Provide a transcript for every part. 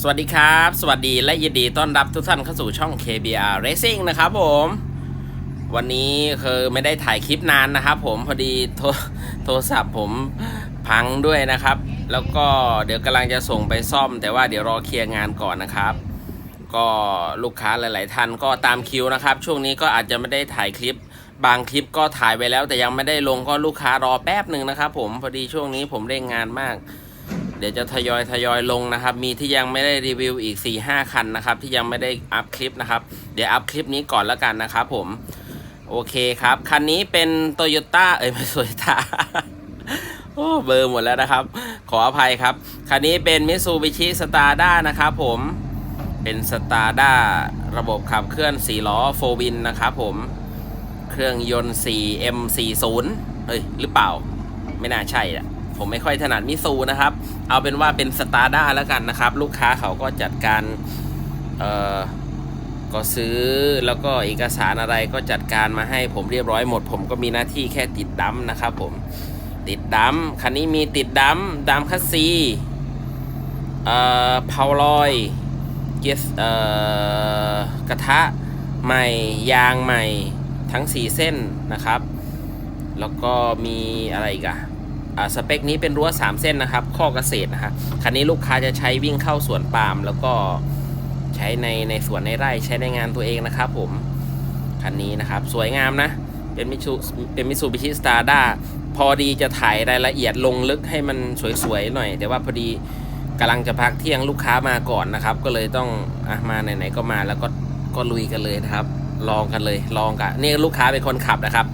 สวัสดีครับ สวัสดีและยินดีต้อนรับทุกท่านเข้าสู่ช่อง KBR Racing นะครับผม วันนี้คือไม่ได้ถ่ายคลิปนานนะครับผมพอดีโทรโทรศัพท์ผมพังด้วยนะครับ แล้วก็เดี๋ยวกำลังจะส่งไปซ่อม แต่ว่าเดี๋ยวรอเคลียร์งานก่อนนะครับ ก็ลูกค้าหลาย ๆ ท่านก็ตามคิวนะครับ ช่วงนี้ก็อาจจะไม่ได้ถ่ายคลิป บางคลิปก็ถ่ายไปแล้ว แต่ยังไม่ได้ลงก็ลูกค้ารอแป๊บหนึ่งนะครับ ผมพอดีช่วงนี้ผมเร่งงานมาก เดี๋ยวจะทยอยทยอยลงนะครับ มีที่ยังไม่ได้รีวิวอีก 4 5 คันนะครับ ที่ยังไม่ได้อัพคลิปนะครับ เดี๋ยวอัพคลิปนี้ก่อนแล้วกันนะครับผม โอเคครับ คันนี้เป็นโตโยต้าเอ้ยไม่โตโยต้าโอ้เบอร์หมดแล้วนะครับ ขออภัยครับ คันนี้เป็นมิ t ซูบิชิสตาร์ด้านะครับผม เป็นสตาร์ด้าระบบขับเคลื่อน 4 ล้อโฟวินนะครับผม เครื่องยนต์ 4M40 เอ้ย หรือเปล่า ไม่น่าใช่อะ ผมไม่ค่อยถนัดมิซูนะครับ เอาเป็นว่าเป็นสตาร์ด้าแล้วกันนะครับ ลูกค้าเขาก็จัดการเอ่อก็ซื้อแล้วก็เอกสารอะไรก็จัดการมาให้ผมเรียบร้อยหมด ผมก็มีหน้าที่แค่ติดดัมนะครับผมติดดัมคันนี้มีติดดัมดัมคัสซีเอ่อเพาลอยเกียร์เอ่อกระทะใหม่ยางใหม่ทั้ง 4 เส้นนะครับ แล้วก็มีอะไรอีกอะ สเปคนี้เป็นรั้ว 3 เส้นนะครับข้อเกษตรนะครับคันนี้ลูกค้าจะใช้วิ่งเข้าสวนปาล์มแล้วก็ใช้ในในสวนในไร่ใช้ในงานตัวเองนะครับผม คันนี้นะครับสวยงามนะ เป็นมิชูเป็นมิซูบิชิสตาร์ด้าพอดีจะถ่ายรายละเอียดลงลึกให้มันสวยๆหน่อย แต่ว่าพอดีกำลังจะพักเที่ยงลูกค้ามาก่อนนะครับ ก็เลยต้องอะมาไหนๆก็มาแล้วก็ก็ลุยกันเลยนะครับ ลองกันเลยลองกันนี่ลูกค้าเป็นคนขับนะครับ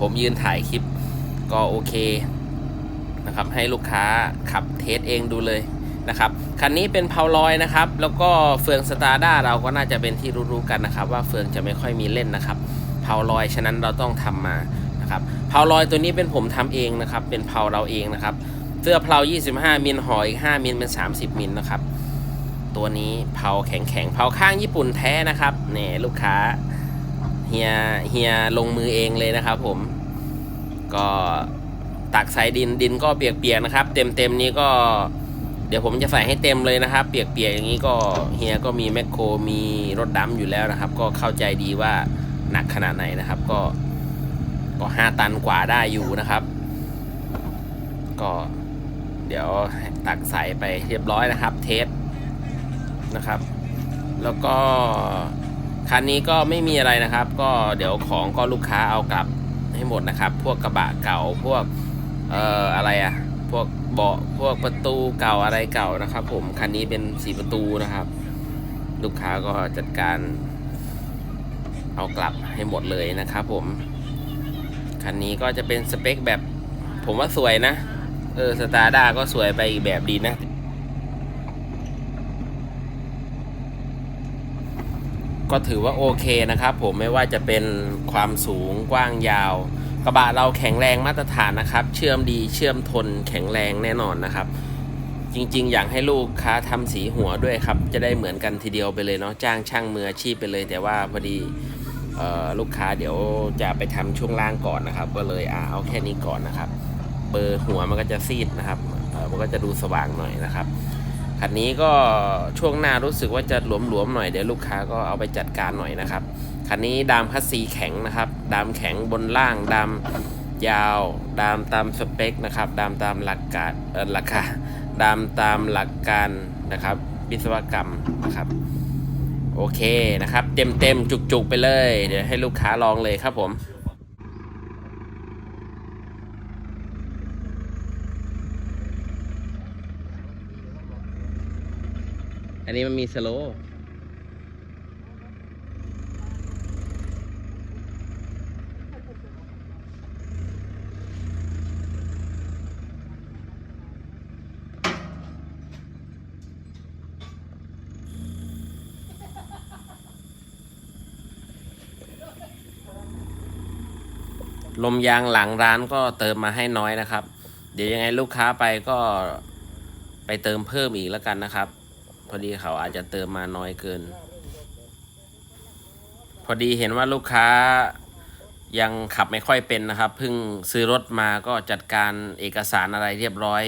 ผมยืนถ่ายคลิปก็โอเค นะครับให้ลูกค้าขับเทสเองดูเลยนะครับคันนี้เป็นเพาลอยนะครับ แล้วก็เฟืองสตาร์ด้าเราก็น่าจะเป็นที่รู้ๆกันนะครับ ว่าเฟืองจะไม่ค่อยมีเล่นนะครับเพาลอยฉะนั้นเราต้องทำมานะครับเพาลอยตัวนี้เป็นผมทำเองนะครับ เป็นเพาเราเองนะครับ เสื้อเพลา25 มิลหอยอีก5มิลเป็น 30 มิลนะครับ ตัวนี้เผาแข็งแข็งๆเผาข้างญี่ปุ่นแท้นะครับเนี่ยลูกค้าเฮียเฮียลงมือเองเลยนะครับ ผมก็ ตักใส่ดินดินก็เปียกๆนะครับ เต็มเต็มๆนี้ก็ เดี๋ยวผมจะใส่ให้เต็มเลยนะครับ เปียกๆอย่างนี้ก็เฮียก็มีแมคโครมีรถดำอยู่แล้วนะครับ ก็เข้าใจดีว่าหนักขนาดไหนนะครับ ก็ก็ห้าตันกว่าได้อยู่นะครับ ก็เดี๋ยวตักใส่ไปเรียบร้อยนะครับ เทสนะครับ แล้วก็คันนี้ก็ไม่มีอะไรนะครับ ก็เดี๋ยวของก็ลูกค้าเอากลับให้หมดนะครับ พวกกระบะเก่าพวก เอ่ออะไรอะพวกเบาะพวกประตูเก่าอะไรเก่านะครับ ผมคันนี้เป็นสีประตูนะครับ ลูกค้าก็จัดการ เอากลับให้หมดเลยนะครับผมคันนี้ก็จะเป็นสเปคแบบ ผมว่าสวยนะ เออสตาร์ด้าก็สวยไปอีกแบบดีนะ ก็ถือว่าโอเคนะครับผมไม่ว่าจะเป็นความสูงกว้างยาว กระบะเราแข็งแรงมาตรฐานนะครับ เชื่อมดีเชื่อมทนแข็งแรงแน่นอนนะครับ จริง ๆ อยากให้ลูกค้าทำสีหัวด้วยครับ จะได้เหมือนกันทีเดียวไปเลยเนาะจ้างช่างมืออาชีพไปเลย แต่ว่าพอดีออลูกค้าเดี๋ยวจะไปทำช่วงล่างก่อนนะครับ ก็เลยอ่าเอาแค่นี้ก่อนนะครับ เบอร์หัวมันก็จะซีดนะครับมันก็จะดูสว่างหน่อยนะครับคันนี้ก็ช่วงหน้ารู้สึกว่าจะหลวมๆหน่อยเดี๋ยวลูกค้าก็เอาไปจัดการหน่อยนะครับ คันนี้ดามคัสซีแข็งนะครับ ดามแข็งบนล่าง ดามยาว ดามตามสเปคนะครับ ดามตามหลักการเออหลักกาดามตามหลักการนะครับวิศวกรรมนะครับ โอเคนะครับ เต็มเต็มๆจุกๆไปเลย เดี๋ยวให้ลูกค้าลองเลยครับผมอันนี้มันมีสโลว์ ลมยางหลังร้านก็เติมมาให้น้อยนะครับ เดี๋ยวยังไงลูกค้าไปก็ไปเติมเพิ่มอีกแล้วกันนะครับ พอดีเขาอาจจะเติมมาน้อยเกิน พอดีเห็นว่าลูกค้ายังขับไม่ค่อยเป็นนะครับเพิ่งซื้อรถมาก็จัดการเอกสารอะไรเรียบร้อย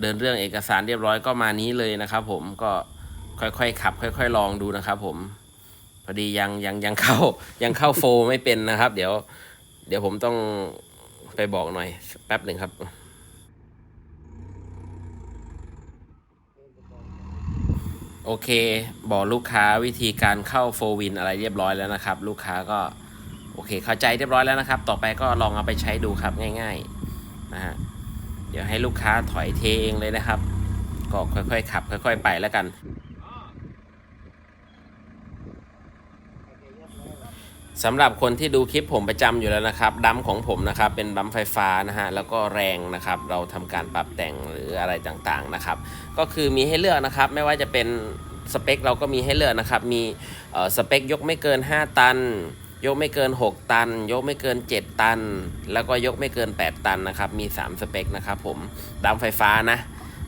เดินเรื่องเอกสารเรียบร้อยก็มานี้เลยนะครับ ผมก็ค่อยๆขับ ค่อย ๆ ลองดูนะครับ ผม พอดียังยังยังเข้ายังเข้าโฟไม่เป็นนะครับ เดี๋ยว เดี๋ยวผมต้องไปบอกหน่อย แป๊บหนึ่งครับโอเค บอกลูกค้าวิธีการเข้าโฟวินอะไรเรียบร้อยแล้วนะครับ ลูกค้าก็โอเค เข้าใจเรียบร้อยแล้วนะครับ ต่อไปก็ลองเอาไปใช้ดูครับง่ายๆนะฮะเดี๋ยวให้ลูกค้าถอยเทเองเลยนะครับ ก็ค่อยๆขับ ค่อย ๆ ไปแล้วกัน สำหรับคนที่ดูคลิปผมประจำอยู่แล้วนะครับดัมของผมนะครับเป็นดัมไฟฟ้านะฮะแล้วก็แรงนะครับเราทำการปรับแต่งหรืออะไรต่างๆนะครับ ก็คือมีให้เลือกนะครับไม่ว่าจะเป็นสเปคเราก็มีให้เลือกนะครับมีเอ่อสเปคยกไม่เกิน 5 ตัน ยกไม่เกิน 6 ตัน ยกไม่เกิน 7 ตัน แล้วก็ยกไม่เกิน 8 ตันนะครับมี 3 สเปคนะครับผมดัมไฟฟ้านะ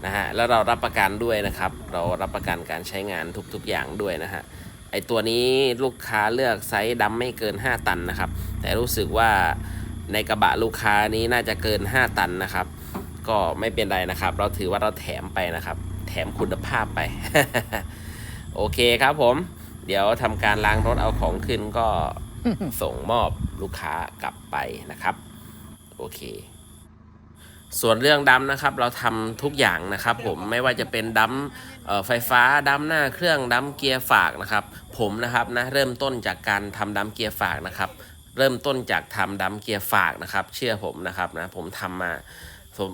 นะฮะแล้วเรารับประกันด้วยนะครับ เรารับประกันการใช้งานทุกๆอย่างด้วยนะฮะ ไอตัวนี้ลูกค้าเลือกไซส์ดำไม่เกิน 5 ตันนะครับ แต่รู้สึกว่าในกระบะลูกค้านี้น่าจะเกิน 5 ตันนะครับ ก็ไม่เป็นไรนะครับ เราถือว่าเราแถมไปนะครับ แถมคุณภาพไป โอเคครับผม เดี๋ยวทำการล้างรถเอาของขึ้นก็ส่งมอบลูกค้ากลับไปนะครับ โอเค ส่วนเรื่องดัมนะครับเราทำทุกอย่างนะครับ ผมไม่ว่าจะเป็นดัมไฟฟ้าดัมหน้าเครื่องดัมเกียร์ฝากนะครับ ผมนะครับนะเริ่มต้นจากการทำดัมเกียร์ฝากนะครับ เริ่มต้นจากทำดัมเกียร์ฝากนะครับ เชื่อผมนะครับนะผมทำมา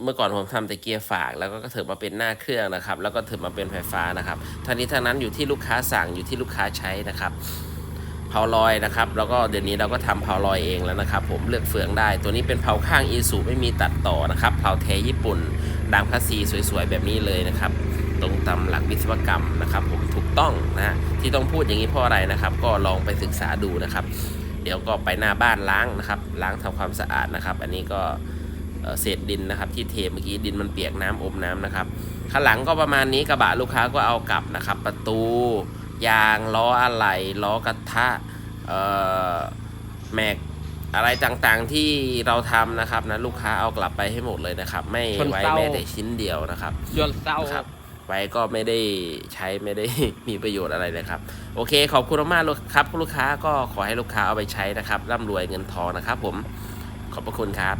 เมื่อก่อนผมทำแต่เกียร์ฝากแล้วก็ถือมาเป็นหน้าเครื่องนะครับ แล้วก็ถือมาเป็นไฟฟ้านะครับทั้งนี้ทั้งนั้นอยู่ที่ลูกค้าสั่งอยู่ที่ลูกค้าใช้นะครับ เผาลอยนะครับ แล้วก็เดี๋ยวนี้เราก็ทำเผาลอยเองแล้วนะครับ ผมเลือกเฟืองได้ ตัวนี้เป็นเผาข้างอีซูไม่มีตัดต่อนะครับ เผาเทญี่ปุ่นดังคัสซีสวยๆ แบบนี้เลยนะครับ ตรงตามหลักวิศวกรรมนะครับ ผมถูกต้องนะฮะที่ต้องพูดอย่างนี้เพราะอะไรนะครับ ก็ลองไปศึกษาดูนะครับ เดี๋ยวก็ไปหน้าบ้านล้างนะครับ ล้างทำความสะอาดนะครับ อันนี้ก็เอ่อเศษดินนะครับที่เทเมื่อกี้ดินมันเปียกน้ำอมน้ำนะครับข้างหลังก็ประมาณนี้กระบะลูกค้าก็เอากลับนะครับ ประตู ยางล้ออะไหล่ล้อกระทะเอ่อแม็กอะไรต่างๆที่เราทำนะครับนะลูกค้าเอากลับไปให้หมดเลยนะครับ ไม่ชนไว้เศร้าแม้แต่ชิ้นเดียวนะครับยนต์เศร้านะครับ ไว้ก็ไม่ได้ใช้ไม่ได้มีประโยชน์อะไรเลยครับ โอเค ขอบคุณมากๆลูกครับลูกค้าก็ขอให้ลูกค้าเอาไปใช้นะครับร่ำรวยเงินทองนะครับ ผมขอบพระคุณครับ